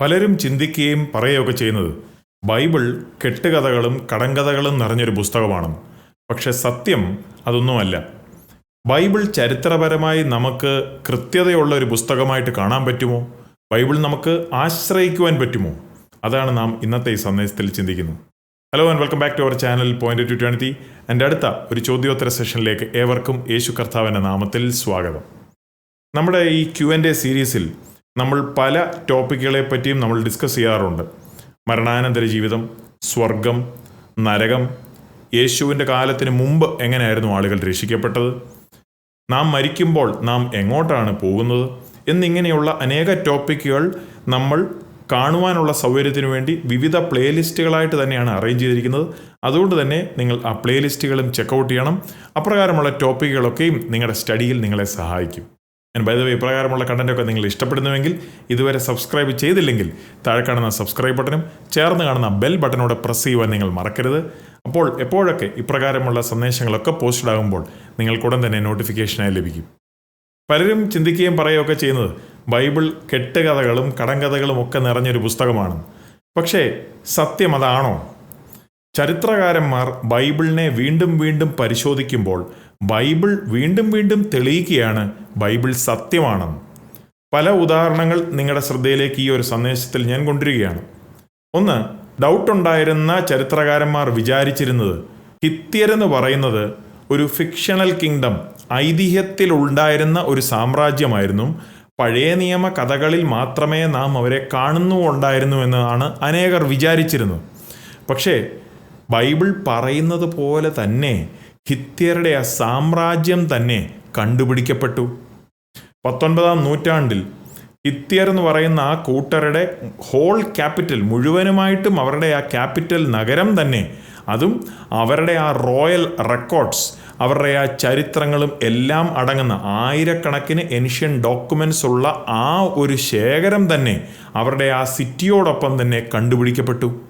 പലരും ചിന്തിക്കുകയും പറയുകയൊക്കെ ചെയ്യുന്നത് ബൈബിൾ കെട്ടുകഥകളും കടങ്കഥകളും നിറഞ്ഞൊരു പുസ്തകമാണ്. പക്ഷെ സത്യം അതൊന്നുമല്ല. ബൈബിൾ ചരിത്രപരമായി നമുക്ക് കൃത്യതയുള്ള ഒരു പുസ്തകമായിട്ട് കാണാൻ പറ്റുമോ? ബൈബിൾ നമുക്ക് ആശ്രയിക്കുവാൻ പറ്റുമോ? അതാണ് നാം ഇന്നത്തെ ഈ സന്ദേശത്തിൽ ചിന്തിക്കുന്നത് hello and welcome back to our channel point two twenty എന്റെ അടുത്ത ഒരു ചോദ്യോത്തര സെഷനിലേക്ക് ഏവർക്കും യേശു കർത്താവിന്റെ നാമത്തിൽ സ്വാഗതം. നമ്മുടെ ഈ ക്യു ആൻഡ് എ സീരീസിൽ നമ്മൾ പല ടോപ്പിക്കുകളെ പറ്റിയും നമ്മൾ ഡിസ്കസ് ചെയ്യാറുണ്ട്. മരണാനന്തര ജീവിതം സ്വർഗം നരകം യേശുവിന്റെ കാലത്തിന് മുമ്പ് എങ്ങനെയായിരുന്നു ആളുകൾ രക്ഷിക്കപ്പെട്ടത്? നാം മരിക്കുമ്പോൾ നാം എങ്ങോട്ടാണ് പോകുന്നത്? എന്നിങ്ങനെയുള്ള അനേക ടോപ്പിക്കുകൾ നമ്മൾ കാണുവാനുള്ള സൗകര്യത്തിനു വേണ്ടി വിവിധ പ്ലേലിസ്റ്റുകളായിട്ട് തന്നെയാണ് അറേഞ്ച് ചെയ്തിരിക്കുന്നത്. അതുകൊണ്ട് തന്നെ നിങ്ങൾ ആ പ്ലേലിസ്റ്റുകളും ചെക്കൗട്ട് ചെയ്യണം. അപ്രകാരമുള്ള ടോപ്പിക്കുകളൊക്കെയും നിങ്ങളുടെ സ്റ്റഡിയിൽ നിങ്ങളെ സഹായിക്കും. ഞാൻ ബൈ ഇപ്രകാരമുള്ള കണ്ടന്റൊക്കെ നിങ്ങൾ ഇഷ്ടപ്പെടുന്നുവെങ്കിൽ ഇതുവരെ സബ്സ്ക്രൈബ് ചെയ്തില്ലെങ്കിൽ താഴെ കാണുന്ന സബ്സ്ക്രൈബ് ബട്ടണും ചേർന്ന് കാണുന്ന ബെൽ ബട്ടനോടെ പ്രസ് ചെയ്യുവാൻ നിങ്ങൾ മറക്കരുത്. അപ്പോൾ എപ്പോഴൊക്കെ ഇപ്രകാരമുള്ള സന്ദേശങ്ങളൊക്കെ പോസ്റ്റഡ് ആകുമ്പോൾ നിങ്ങൾക്കുടൻ തന്നെ നോട്ടിഫിക്കേഷനായി ലഭിക്കും. പലരും ചിന്തിക്കുകയും പറയുകയൊക്കെ ചെയ്യുന്നത് ബൈബിൾ കെട്ടുകഥകളും കടങ്കഥകളും ഒക്കെ നിറഞ്ഞൊരു പുസ്തകമാണ്. പക്ഷേ സത്യം അതാണോ? ചരിത്രകാരന്മാർ ബൈബിളിനെ വീണ്ടും വീണ്ടും പരിശോധിക്കുമ്പോൾ ബൈബിൾ വീണ്ടും വീണ്ടും തെളിയിക്കുകയാണ്. ബൈബിൾ സത്യമാണെന്ന്. പല ഉദാഹരണങ്ങൾ നിങ്ങളുടെ ശ്രദ്ധയിലേക്ക് ഈ ഒരു സന്ദേശത്തിൽ ഞാൻ കൊണ്ടുവരികയാണ്. ഒന്ന് ഡൗട്ട് ഉണ്ടായിരുന്ന ചരിത്രകാരന്മാർ വിചാരിച്ചിരുന്നത് ഹിത്യരെന്ന് പറയുന്നത് ഒരു ഫിക്ഷണൽ കിങ്ഡം ഐതിഹ്യത്തിൽ ഉണ്ടായിരുന്ന ഒരു സാമ്രാജ്യമായിരുന്നു. പഴയ നിയമ കഥകളിൽ മാത്രമേ നാം അവരെ കാണുന്നുണ്ടായിരുന്നു എന്നാണ് അനേകർ വിചാരിച്ചിരുന്നത്. പക്ഷേ ബൈബിൾ പറയുന്നത് പോലെ തന്നെ ഹിത്യരുടെ ആ സാമ്രാജ്യം തന്നെ കണ്ടുപിടിക്കപ്പെട്ടു. പത്തൊൻപതാം നൂറ്റാണ്ടിൽ ഹിത്യർ എന്ന് പറയുന്ന ആ കൂട്ടരുടെ ഹോൾ ക്യാപിറ്റൽ മുഴുവനുമായിട്ടും അവരുടെ ആ ക്യാപിറ്റൽ നഗരം തന്നെ അതും അവരുടെ ആ റോയൽ റെക്കോർഡ്സ് അവരുടെ ആ ചരിത്രങ്ങളും എല്ലാം അടങ്ങുന്ന ആയിരക്കണക്കിന് ഏൻഷ്യൻ ഡോക്യുമെന്റ്സ് ഉള്ള ആ ഒരു ശേഖരം തന്നെ അവരുടെ ആ സിറ്റിയോടൊപ്പം തന്നെ കണ്ടുപിടിക്കപ്പെട്ടു.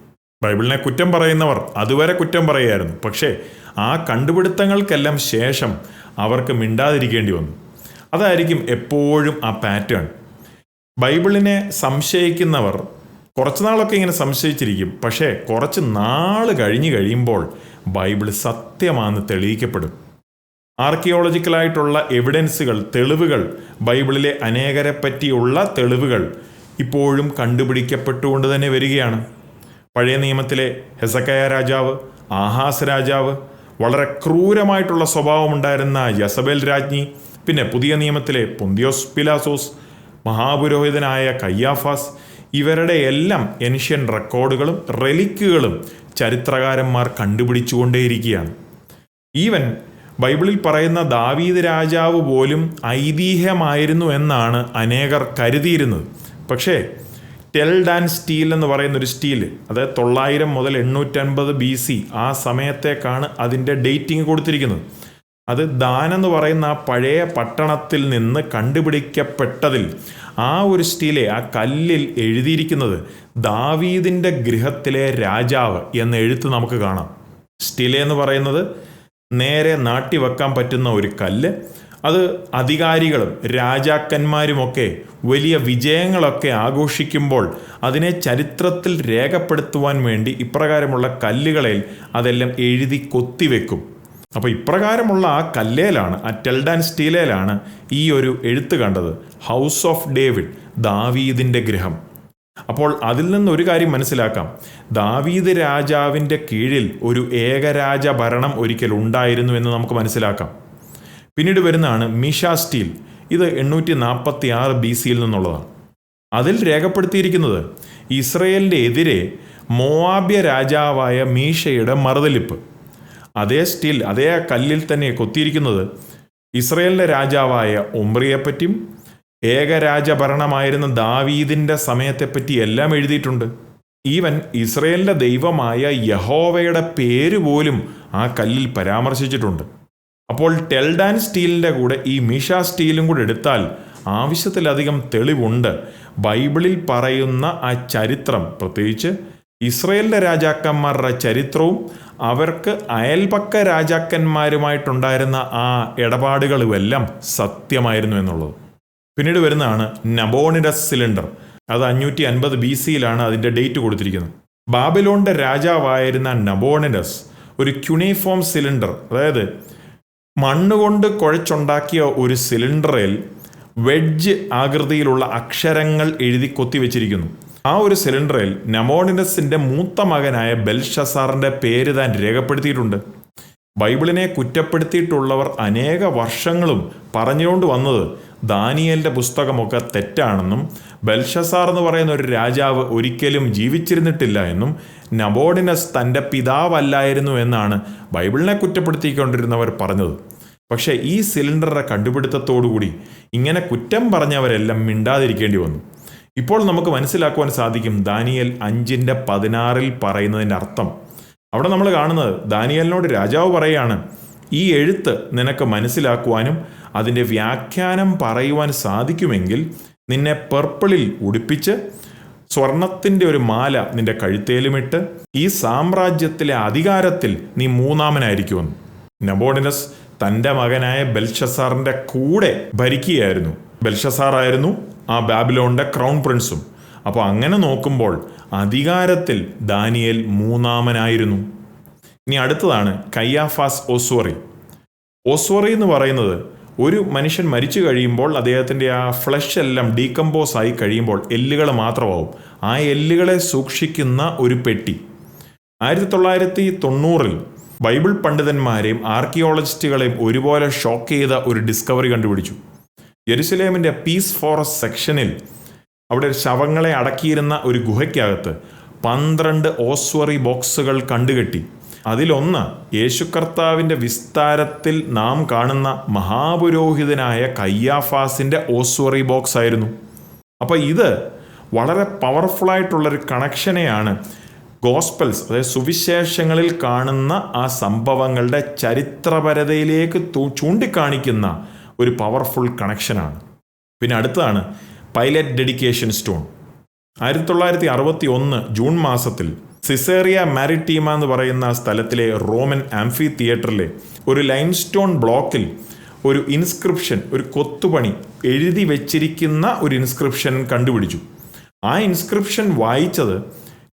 ബൈബിളിനെ കുറ്റം പറയുന്നവർ അതുവരെ കുറ്റം പറയുമായിരുന്നു പക്ഷേ ആ കണ്ടുപിടുത്തങ്ങൾക്കെല്ലാം ശേഷം അവർക്ക് മിണ്ടാതിരിക്കേണ്ടി വന്നു. അതായിരിക്കും എപ്പോഴും ആ പാറ്റേൺ ബൈബിളിനെ സംശയിക്കുന്നവർ കുറച്ച് നാളൊക്കെ ഇങ്ങനെ സംശയിച്ചിരിക്കും. പക്ഷേ കുറച്ച് നാൾ കഴിഞ്ഞു കഴിയുമ്പോൾ ബൈബിൾ സത്യമാണെന്ന് തെളിയിക്കപ്പെടും. ആർക്കിയോളജിക്കലായിട്ടുള്ള എവിഡൻസുകൾ തെളിവുകൾ ബൈബിളിലെ അനേകരെ പറ്റിയുള്ള തെളിവുകൾ ഇപ്പോഴും കണ്ടുപിടിക്കപ്പെട്ടുകൊണ്ട് തന്നെ വരികയാണ്. പഴയ നിയമത്തിലെ ഹെസക്കയ രാജാവ് ആഹാസ് രാജാവ് വളരെ ക്രൂരമായിട്ടുള്ള സ്വഭാവമുണ്ടായിരുന്ന യസബേൽ രാജ്ഞി പിന്നെ പുതിയ നിയമത്തിലെ പൊന്തിയോസ് പിലാസോസ് മഹാപുരോഹിതനായ കയ്യാഫാസ് ഇവരുടെ എല്ലാം ഏൻഷ്യൻ റെക്കോർഡുകളും റെലിക്കുകളും ചരിത്രകാരന്മാർ കണ്ടുപിടിച്ചുകൊണ്ടേയിരിക്കുകയാണ്. ഈവൻ ബൈബിളിൽ പറയുന്ന ദാവീദ് രാജാവ് പോലും ഐതിഹ്യമായിരുന്നു എന്നാണ് അനേകർ കരുതിയിരുന്നത്. പക്ഷേ ടെൽഡ് ആൻഡ് സ്റ്റീൽ എന്ന് പറയുന്ന ഒരു സ്റ്റീൽ അതായത് തൊള്ളായിരം മുതൽ എണ്ണൂറ്റൻപത് ബി സി ആ സമയത്തേക്കാണ് അതിന്റെ ഡേറ്റിംഗ് കൊടുത്തിരിക്കുന്നത്. അത് ദാൻ എന്ന് പറയുന്ന ആ പഴയ പട്ടണത്തിൽ നിന്ന് കണ്ടുപിടിക്കപ്പെട്ടതിൽ ആ ഒരു സ്റ്റീലെ ആ കല്ലിൽ എഴുതിയിരിക്കുന്നത് ദാവീദിന്റെ ഗൃഹത്തിലെ രാജാവ് എന്ന എഴുത്ത് നമുക്ക് കാണാം. സ്റ്റീലെ എന്ന് പറയുന്നത് നേരെ നാട്ടി വെക്കാൻ പറ്റുന്ന ഒരു കല്ല് അത് അധികാരികളും രാജാക്കന്മാരുമൊക്കെ വലിയ വിജയങ്ങളൊക്കെ ആഘോഷിക്കുമ്പോൾ അതിനെ ചരിത്രത്തിൽ രേഖപ്പെടുത്തുവാൻ വേണ്ടി ഇപ്രകാരമുള്ള കല്ലുകളിൽ അതെല്ലാം എഴുതി കൊത്തിവെക്കും അപ്പോൾ ഇപ്രകാരമുള്ള ആ കല്ലേലാണ് ആ ടെൽഡാൻ സ്റ്റീലേലാണ് ഈ ഒരു എഴുത്ത് കണ്ടത്. ഹൗസ് ഓഫ് ഡേവിഡ് ദാവീദിന്റെ ഗ്രഹം അപ്പോൾ അതിൽ നിന്ന് ഒരു കാര്യം മനസ്സിലാക്കാം. ദാവീദ് രാജാവിന്റെ കീഴിൽ ഒരു ഏകരാജ ഭരണം ഒരിക്കൽ ഉണ്ടായിരുന്നു എന്ന് നമുക്ക് മനസ്സിലാക്കാം. പിന്നീട് വരുന്നതാണ് മിഷ സ്റ്റീൽ. ഇത് എണ്ണൂറ്റി നാൽപ്പത്തി ആറ് ബി സിയിൽ നിന്നുള്ളതാണ്. അതിൽ രേഖപ്പെടുത്തിയിരിക്കുന്നത് ഇസ്രയേലിന്റെ എതിരെ മോവാബ്യ രാജാവായ മീഷയുടെ മറുതലിപ്പ്. അതേ സ്റ്റീൽ അതേ കല്ലിൽ തന്നെ കൊത്തിയിരിക്കുന്നത് ഇസ്രയേലിന്റെ രാജാവായ ഒമ്രിയെപ്പറ്റിയും ഏകരാജഭരണമായിരുന്ന ദാവീദിന്റെ സമയത്തെപ്പറ്റി എല്ലാം എഴുതിയിട്ടുണ്ട്. ഈവൻ ഇസ്രയേലിന്റെ ദൈവമായ യഹോവയുടെ പേര് പോലും ആ കല്ലിൽ പരാമർശിച്ചിട്ടുണ്ട്. അപ്പോൾ ടെൽഡാൻ സ്റ്റീലിന്റെ കൂടെ ഈ മിഷ സ്റ്റീലും കൂടെ എടുത്താൽ ആവശ്യത്തിലധികം തെളിവുണ്ട്. ബൈബിളിൽ പറയുന്ന ആ ചരിത്രം പ്രത്യേകിച്ച് ഇസ്രയേലിന്റെ രാജാക്കന്മാരുടെ ചരിത്രവും അവർക്ക് അയൽപക്ക രാജാക്കന്മാരുമായിട്ടുണ്ടായിരുന്ന ആ ഇടപാടുകളുമെല്ലാം സത്യമായിരുന്നു എന്നുള്ളത്. പിന്നീട് വരുന്നതാണ് നബോണിഡസ് സിലിണ്ടർ. അത് അഞ്ഞൂറ്റി അൻപത് ബി സിയിലാണ് അതിന്റെ ഡേറ്റ് കൊടുത്തിരിക്കുന്നത്. ബാബിലോണിന്റെ രാജാവായിരുന്ന നബോണിഡസ് ഒരു ക്യുണിഫോം സിലിണ്ടർ അതായത് മണ്ണുകൊണ്ട് കുഴച്ചുണ്ടാക്കിയ ഒരു സിലിണ്ടറിൽ വെഡ്ജ് ആകൃതിയിലുള്ള അക്ഷരങ്ങൾ എഴുതി കൊത്തിവെച്ചിരിക്കുന്നു ആ ഒരു സിലിണ്ടറിൽ നമോണിനസിന്റെ മൂത്ത മകനായ ബെൽഷസാറിന്റെ പേര് താൻ രേഖപ്പെടുത്തിയിട്ടുണ്ട്. ബൈബിളിനെ കുറ്റപ്പെടുത്തിയിട്ടുള്ളവർ അനേക വർഷങ്ങളും പറഞ്ഞുകൊണ്ട് വന്നത് ദാനിയലിന്റെ പുസ്തകമൊക്കെ തെറ്റാണെന്നും ബെൽഷസാർ എന്ന് പറയുന്ന ഒരു രാജാവ് ഒരിക്കലും ജീവിച്ചിരുന്നിട്ടില്ല എന്നും നബോഡിനസ് തന്റെ പിതാവല്ലായിരുന്നു എന്നാണ് ബൈബിളിനെ കുറ്റപ്പെടുത്തിക്കൊണ്ടിരുന്നവർ പറഞ്ഞത്. പക്ഷേ ഈ സിലിണ്ടറുടെ കണ്ടുപിടുത്തത്തോടുകൂടി ഇങ്ങനെ കുറ്റം പറഞ്ഞവരെല്ലാം മിണ്ടാതിരിക്കേണ്ടി വന്നു. ഇപ്പോൾ നമുക്ക് മനസ്സിലാക്കുവാൻ സാധിക്കും ദാനിയൽ അഞ്ചിന്റെ പതിനാറിൽ പറയുന്നതിന്റെ അർത്ഥം. അവിടെ നമ്മൾ കാണുന്നത് ദാനിയലിനോട് രാജാവ് പറയാണ് ഈ എഴുത്ത് നിനക്ക് മനസ്സിലാക്കുവാനും അതിന്റെ വ്യാഖ്യാനം പറയുവാൻ സാധിക്കുമെങ്കിൽ നിന്നെ പർപ്പിളിൽ ഉടുപ്പിച്ച് സ്വർണത്തിന്റെ ഒരു മാല നിന്റെ കഴുത്തേലുമിട്ട് ഈ സാമ്രാജ്യത്തിലെ അധികാരത്തിൽ നീ മൂന്നാമനായിരിക്കുമെന്ന്. നബോഡിനസ് തന്റെ മകനായ ബെൽഷസാറിന്റെ കൂടെ ഭരിക്കുകയായിരുന്നു. ബെൽഷസാറായിരുന്നു ആ ബാബിലോണിന്റെ ക്രൗൺ പ്രിൻസും അപ്പോൾ അങ്ങനെ നോക്കുമ്പോൾ അധികാരത്തിൽ ദാനിയേൽ മൂന്നാമനായിരുന്നു. ഇനി അടുത്തതാണ് കയ്യാഫാസ് ഓസ്വറി. ഓസ്വറി എന്ന് പറയുന്നത് ഒരു മനുഷ്യൻ മരിച്ചു കഴിയുമ്പോൾ അദ്ദേഹത്തിന്റെ ആ ഫ്ലഷ് എല്ലാം ഡീകമ്പോസ് ആയി കഴിയുമ്പോൾ എല്ലുകൾ മാത്രമാവും. ആ എല്ലുകളെ സൂക്ഷിക്കുന്ന ഒരു പെട്ടി. ആയിരത്തി തൊള്ളായിരത്തി തൊണ്ണൂറിൽ ബൈബിൾ പണ്ഡിതന്മാരെയും ആർക്കിയോളജിസ്റ്റുകളെയും ഒരുപോലെ ഷോക്ക് ചെയ്ത ഒരു ഡിസ്കവറി കണ്ടുപിടിച്ചു. ജെറുസലേമിന്റെ പീസ് ഫോറസ്റ്റ് സെക്ഷനിൽ അവിടെ ശവങ്ങളെ അടക്കിയിരുന്ന ഒരു ഗുഹയ്ക്കകത്ത് പന്ത്രണ്ട് ഓസ്വറി ബോക്സുകൾ കണ്ടുകെട്ടി. അതിലൊന്ന് യേശു കർത്താവിന്റെ വിസ്താരത്തിൽ നാം കാണുന്ന മഹാപുരോഹിതനായ കയ്യാഫാസിന്റെ ഓസ്വറി ബോക്സ് ആയിരുന്നു. അപ്പോൾ ഇത് വളരെ പവർഫുള്ളായിട്ടുള്ളൊരു കണക്ഷനെയാണ് ഗോസ്പൽസ് അതായത് സുവിശേഷങ്ങളിൽ കാണുന്ന ആ സംഭവങ്ങളുടെ ചരിത്രപരതയിലേക്ക് ചൂണ്ടിക്കാണിക്കുന്ന ഒരു പവർഫുൾ കണക്ഷനാണ്. പിന്നെ അടുത്തതാണ് പൈലറ്റ് ഡെഡിക്കേഷൻ സ്റ്റോൺ. ആയിരത്തി തൊള്ളായിരത്തി അറുപത്തി ഒന്ന് ജൂൺ മാസത്തിൽ സിസേറിയ മാരിറ്റീമ എന്ന് പറയുന്ന സ്ഥലത്തിലെ റോമൻ ആംഫി തിയേറ്ററിലെ ഒരു ലൈം സ്റ്റോൺ ബ്ലോക്കിൽ ഒരു ഇൻസ്ക്രിപ്ഷൻ ഒരു കൊത്തുപണി എഴുതി വെച്ചിരിക്കുന്ന ഒരു ഇൻസ്ക്രിപ്ഷൻ കണ്ടുപിടിച്ചു. ആ ഇൻസ്ക്രിപ്ഷൻ വായിച്ചത്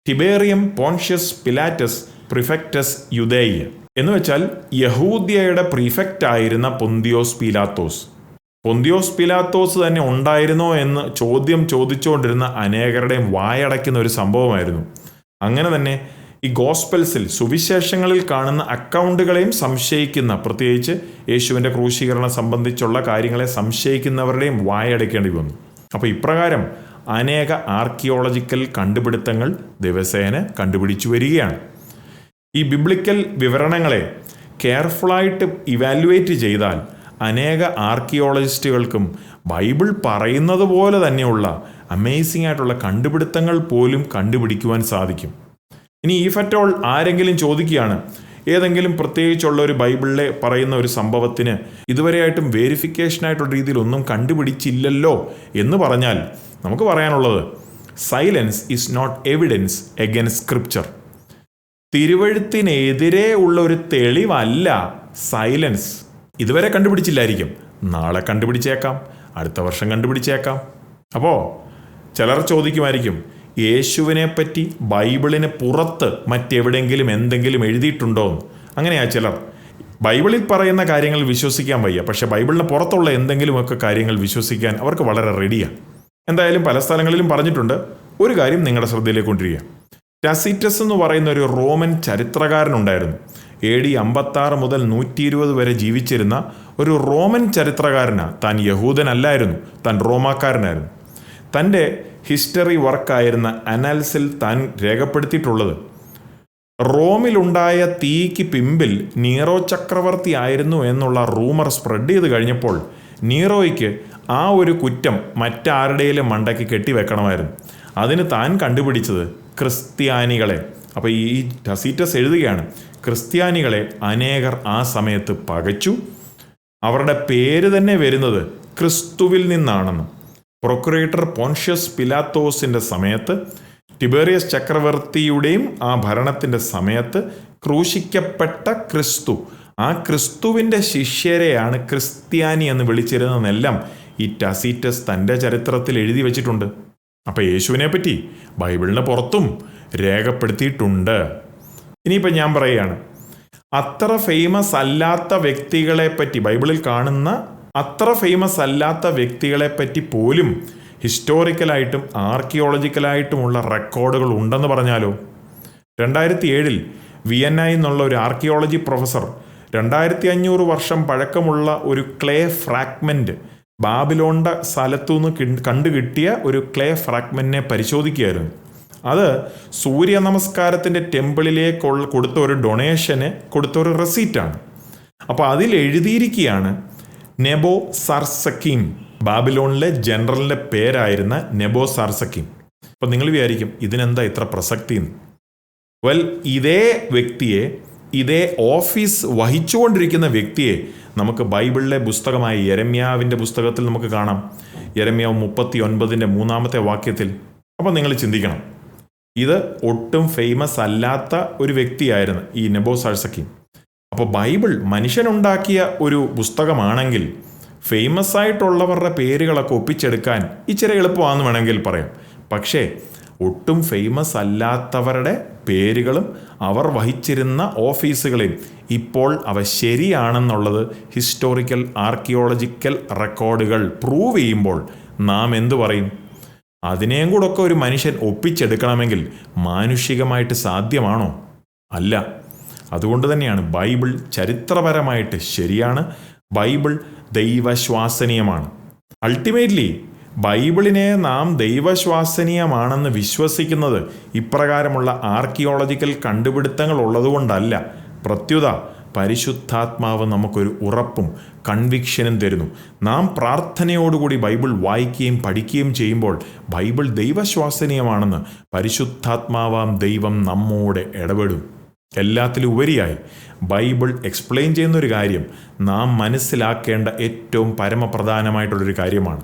ടിബേറിയം പോൺഷ്യസ് പിലാറ്റസ് പ്രിഫെക്റ്റസ് യുദേയ. എന്ന് വെച്ചാൽ യഹൂദ്യയുടെ പ്രിഫെക്റ്റ് ആയിരുന്ന പൊന്തിയോസ് പിലാത്തോസ്. പൊന്തിയോസ് പിലാത്തോസ് തന്നെ ഉണ്ടായിരുന്നോ എന്ന് ചോദ്യം ചോദിച്ചുകൊണ്ടിരുന്ന അനേകരുടെയും വായടയ്ക്കുന്ന ഒരു സംഭവമായിരുന്നു. അങ്ങനെ തന്നെ ഈ ഗോസ്പെൽസിൽ സുവിശേഷങ്ങളിൽ കാണുന്ന അക്കൗണ്ടുകളെയും സംശയിക്കുന്ന പ്രത്യേകിച്ച് യേശുവിന്റെ ക്രൂശീകരണം സംബന്ധിച്ചുള്ള കാര്യങ്ങളെ സംശയിക്കുന്നവരുടെയും വായടയ്ക്കേണ്ടി വന്നു. അപ്പോൾ ഇപ്രകാരം അനേക ആർക്കിയോളജിക്കൽ കണ്ടുപിടുത്തങ്ങൾ ദിവസേന കണ്ടുപിടിച്ചു വരികയാണ്. ഈ ബിബ്ലിക്കൽ വിവരണങ്ങളെ കെയർഫുള്ളായിട്ട് ഇവാലുവേറ്റ് ചെയ്താൽ അനേക ആർക്കിയോളജിസ്റ്റുകൾക്കും ബൈബിൾ പറയുന്നത് പോലെ തന്നെയുള്ള അമേസിംഗ് ആയിട്ടുള്ള കണ്ടുപിടുത്തങ്ങൾ പോലും കണ്ടുപിടിക്കുവാൻ സാധിക്കും. ഇനി ഈ ഫറ്റോൾ ആരെങ്കിലും ചോദിക്കുകയാണ് ഏതെങ്കിലും പ്രത്യേകിച്ചുള്ള ഒരു ബൈബിളിലെ പറയുന്ന ഒരു സംഭവത്തിന് ഇതുവരെയായിട്ടും വേരിഫിക്കേഷൻ ആയിട്ടുള്ള രീതിയിൽ ഒന്നും കണ്ടുപിടിച്ചില്ലല്ലോ എന്ന് പറഞ്ഞാൽ നമുക്ക് പറയാനുള്ളത് silence is not evidence against scripture തിരുവഴുത്തിനെതിരെ ഉള്ള ഒരു തെളിവല്ല സൈലൻസ് ഇതുവരെ കണ്ടുപിടിച്ചില്ലായിരിക്കും. നാളെ കണ്ടുപിടിച്ചേക്കാം. അടുത്ത വർഷം കണ്ടുപിടിച്ചേക്കാം. അപ്പോൾ ചിലർ ചോദിക്കുമായിരിക്കും യേശുവിനെ പറ്റി ബൈബിളിന് പുറത്ത് മറ്റെവിടെയെങ്കിലും എന്തെങ്കിലും എഴുതിയിട്ടുണ്ടോ? അങ്ങനെയാ ചിലർ. ബൈബിളിൽ പറയുന്ന കാര്യങ്ങൾ വിശ്വസിക്കാൻ വയ്യ. പക്ഷേ ബൈബിളിന് പുറത്തുള്ള എന്തെങ്കിലുമൊക്കെ കാര്യങ്ങൾ വിശ്വസിക്കാൻ അവർക്ക് വളരെ റെഡിയാണ് എന്തായാലും പല സ്ഥലങ്ങളിലും പറഞ്ഞിട്ടുണ്ട്. ഒരു കാര്യം നിങ്ങളുടെ ശ്രദ്ധയിലേക്ക് കൊണ്ടിരിക്കുക ടാസിറ്റസ് എന്ന് പറയുന്ന ഒരു റോമൻ ചരിത്രകാരനുണ്ടായിരുന്നു എ ഡി അമ്പത്താറ് മുതൽ നൂറ്റി ഇരുപത് വരെ ജീവിച്ചിരുന്ന ഒരു റോമൻ ചരിത്രകാരനാണ് താൻ യഹൂദനല്ലായിരുന്നു താൻ റോമാക്കാരനായിരുന്നു. തന്റെ ഹിസ്റ്ററി വർക്കായിരുന്ന അനാൽസിൽ താൻ രേഖപ്പെടുത്തിയിട്ടുള്ളത്. റോമിലുണ്ടായ തീക്ക് പിമ്പിൽ നീറോ ചക്രവർത്തി ആയിരുന്നു എന്നുള്ള റൂമർ സ്പ്രെഡ് ചെയ്ത് കഴിഞ്ഞപ്പോൾ നീറോയ്ക്ക് ആ ഒരു കുറ്റം മറ്റാരുടെയിലും മണ്ടയ്ക്ക് കെട്ടിവെക്കണമായിരുന്നു. അതിന് താൻ കണ്ടുപിടിച്ചത് ക്രിസ്ത്യാനികളെ. അപ്പോൾ ഈ ടസീറ്റസ് എഴുതുകയാണ് ക്രിസ്ത്യാനികളെ അനേകർ ആ സമയത്ത് പകച്ചു അവരുടെ പേര് തന്നെ വരുന്നത് ക്രിസ്തുവിൽ നിന്നാണെന്ന്. പ്രൊക്കുറേറ്റർ പോൺഷ്യസ് പിലാത്തോസിന്റെ സമയത്ത് ടിബേറിയസ് ചക്രവർത്തിയുടെയും ആ ഭരണത്തിന്റെ സമയത്ത് ക്രൂശിക്കപ്പെട്ട ക്രിസ്തു. ആ ക്രിസ്തുവിന്റെ ശിഷ്യരെയാണ് ക്രിസ്ത്യാനി എന്ന് വിളിച്ചിരുന്നതെന്നെല്ലാം ഈ ടസീറ്റസ് തന്റെ ചരിത്രത്തിൽ എഴുതി വച്ചിട്ടുണ്ട്. അപ്പോൾ യേശുവിനെ പറ്റി ബൈബിളിന് പുറത്തും രേഖപ്പെടുത്തിയിട്ടുണ്ട്. ഇനിയിപ്പോൾ ഞാൻ പറയുകയാണ്. അത്ര ഫേമസ് അല്ലാത്ത വ്യക്തികളെ പറ്റി ബൈബിളിൽ കാണുന്ന അത്ര ഫേമസ് അല്ലാത്ത വ്യക്തികളെ പറ്റി പോലും ഹിസ്റ്റോറിക്കലായിട്ടും ആർക്കിയോളജിക്കലായിട്ടുമുള്ള റെക്കോർഡുകൾ ഉണ്ടെന്ന് പറഞ്ഞാലോ? രണ്ടായിരത്തി ഏഴിൽ വിയന്നയിൽ നിന്നുള്ള ഒരു ആർക്കിയോളജി പ്രൊഫസർ രണ്ടായിരത്തി അഞ്ഞൂറ് വർഷം പഴക്കമുള്ള ഒരു ക്ലേ ഫ്രാഗ്മെന്റ് ബാബിലോണ്ട സ്ഥലത്തുനിന്ന് കണ്ടുകിട്ടിയ ഒരു ക്ലേ ഫ്രാഗ്മെന്റിനെ പരിശോധിക്കുകയായിരുന്നു. അത് സൂര്യ നമസ്കാരത്തിന്റെ ടെമ്പിളിലേക്കുള്ള കൊടുത്ത ഒരു ഡൊണേഷന് കൊടുത്ത ഒരു റെസീറ്റാണ്. അപ്പോൾ അതിൽ എഴുതിയിരിക്കുകയാണ് നെബോ സർസക്കീം ബാബിലോണിലെ ജനറലിന്റെ പേരായിരുന്ന നെബോ സർസക്കീം അപ്പം നിങ്ങൾ വിചാരിക്കും ഇതിനെന്താ ഇത്ര പ്രസക്തി എന്ന്. വെൽ ഇതേ വ്യക്തിയെ ഇതേ ഓഫീസ് വഹിച്ചുകൊണ്ടിരിക്കുന്ന വ്യക്തിയെ നമുക്ക് ബൈബിളിലെ പുസ്തകമായ യരമ്യാവിന്റെ പുസ്തകത്തിൽ നമുക്ക് കാണാം. യരമ്യാവ് മുപ്പത്തി ഒൻപതിന്റെ മൂന്നാമത്തെ വാക്യത്തിൽ. അപ്പം നിങ്ങൾ ചിന്തിക്കണം ഇത് ഒട്ടും ഫേമസ് അല്ലാത്ത ഒരു വ്യക്തിയായിരുന്നു ഈ നെബോ സാഴ്സക്കി അപ്പോൾ ബൈബിൾ മനുഷ്യനുണ്ടാക്കിയ ഒരു പുസ്തകമാണെങ്കിൽ ഫേമസ് ആയിട്ടുള്ളവരുടെ പേരുകളൊക്കെ ഒപ്പിച്ചെടുക്കാൻ ഇച്ചിരി എളുപ്പമാണെന്ന് വേണമെങ്കിൽ പറയാം. പക്ഷേ ഒട്ടും ഫേമസ് അല്ലാത്തവരുടെ പേരുകളും അവർ വഹിച്ചിരുന്ന ഓഫീസുകളെയും ഇപ്പോൾ അവ ശരിയാണെന്നുള്ളത് ഹിസ്റ്റോറിക്കൽ ആർക്കിയോളജിക്കൽ റെക്കോർഡുകൾ പ്രൂവ് ചെയ്യുമ്പോൾ നാം എന്തു പറയും? അതിനെയും കൂടെ ഒക്കെ ഒരു മനുഷ്യൻ ഒപ്പിച്ചെടുക്കണമെങ്കിൽ മാനുഷികമായിട്ട് സാധ്യമാണോ? അല്ല. അതുകൊണ്ട് തന്നെയാണ് ബൈബിൾ ചരിത്രപരമായിട്ട് ശരിയാണ് ബൈബിൾ ദൈവശ്വാസനീയമാണ്. അൾട്ടിമേറ്റ്ലി ബൈബിളിനെ നാം ദൈവശ്വാസനീയമാണെന്ന് വിശ്വസിക്കുന്നത് ഇപ്രകാരമുള്ള ആർക്കിയോളജിക്കൽ കണ്ടുപിടുത്തങ്ങൾ ഉള്ളതുകൊണ്ടല്ല. പ്രത്യുത പരിശുദ്ധാത്മാവ് നമുക്കൊരു ഉറപ്പും കൺവിക്ഷനും തരുന്നു. നാം പ്രാർത്ഥനയോടുകൂടി ബൈബിൾ വായിക്കുകയും പഠിക്കുകയും ചെയ്യുമ്പോൾ ബൈബിൾ ദൈവശ്വാസനീയമാണെന്ന് പരിശുദ്ധാത്മാവാം ദൈവം നമ്മോട് ഇടപെടും. എല്ലാത്തിലും ഉപരിയായി ബൈബിൾ എക്സ്പ്ലെയിൻ ചെയ്യുന്നൊരു കാര്യം നാം മനസ്സിലാക്കേണ്ട ഏറ്റവും പരമപ്രധാനമായിട്ടുള്ളൊരു കാര്യമാണ്.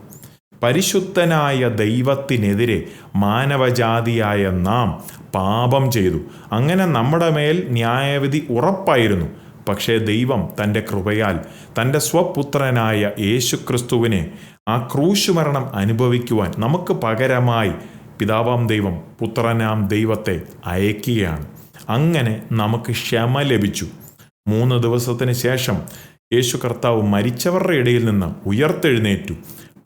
പരിശുദ്ധനായ ദൈവത്തിനെതിരെ മാനവജാതിയായ നാം പാപം ചെയ്തു. അങ്ങനെ നമ്മുടെ മേൽ ന്യായവിധി ഉറപ്പായിരുന്നു. പക്ഷേ ദൈവം തന്റെ കൃപയാൽ തന്റെ സ്വപുത്രനായ യേശുക്രിസ്തുവിനെ ആ ക്രൂശുമരണം അനുഭവിക്കുവാൻ നമുക്ക് പകരമായി പിതാവാം ദൈവം പുത്രനാം ദൈവത്തെ അയക്കുകയാണ്. അങ്ങനെ നമുക്ക് ക്ഷമ ലഭിച്ചു. മൂന്ന് ദിവസത്തിന് ശേഷം യേശു കർത്താവ് മരിച്ചവരുടെ ഇടയിൽ നിന്ന് ഉയർത്തെഴുന്നേറ്റു.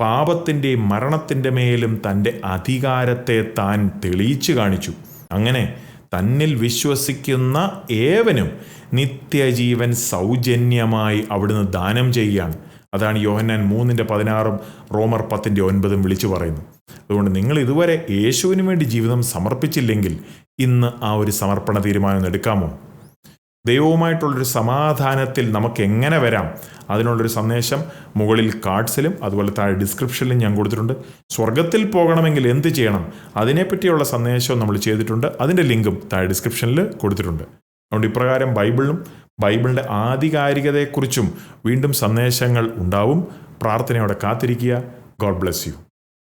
പാപത്തിന്റെയും മരണത്തിന്റെ മേലും തന്റെ അധികാരത്തെ താൻ തെളിയിച്ചു കാണിച്ചു. അങ്ങനെ തന്നിൽ വിശ്വസിക്കുന്ന ഏവനും നിത്യജീവൻ സൗജന്യമായി അവിടുന്ന് ദാനം ചെയ്യുകയാണ്. അതാണ് യോഹന്നാൻ മൂന്നിന്റെ പതിനാറും റോമർ പത്തിന്റെ ഒൻപതും വിളിച്ചു പറയുന്നു അതുകൊണ്ട് നിങ്ങൾ ഇതുവരെ യേശുവിന് വേണ്ടി ജീവിതം സമർപ്പിച്ചില്ലെങ്കിൽ ഇന്ന് ആ ഒരു സമർപ്പണ തീരുമാനം എടുക്കാമോ? ദൈവവുമായിട്ടുള്ളൊരു സമാധാനത്തിൽ നമുക്ക് എങ്ങനെ വരാം? അതിനുള്ളൊരു സന്ദേശം മുകളിൽ കാർഡ്സിലും അതുപോലെ താഴെ ഡിസ്ക്രിപ്ഷനിലും ഞാൻ കൊടുത്തിട്ടുണ്ട്. സ്വർഗത്തിൽ പോകണമെങ്കിൽ എന്ത് ചെയ്യണം? അതിനെപ്പറ്റിയുള്ള സന്ദേശവും നമ്മൾ ചെയ്തിട്ടുണ്ട്. അതിന്റെ ലിങ്കും താഴെ ഡിസ്ക്രിപ്ഷനിൽ കൊടുത്തിട്ടുണ്ട്. അതുകൊണ്ട് ഇപ്രകാരം ബൈബിളിലും ബൈബിളിന്റെ ആധികാരികതയെക്കുറിച്ചും വീണ്ടും സന്ദേശങ്ങൾ ഉണ്ടാവും. പ്രാർത്ഥനയോടെ കാത്തിരിക്കുക. God bless you.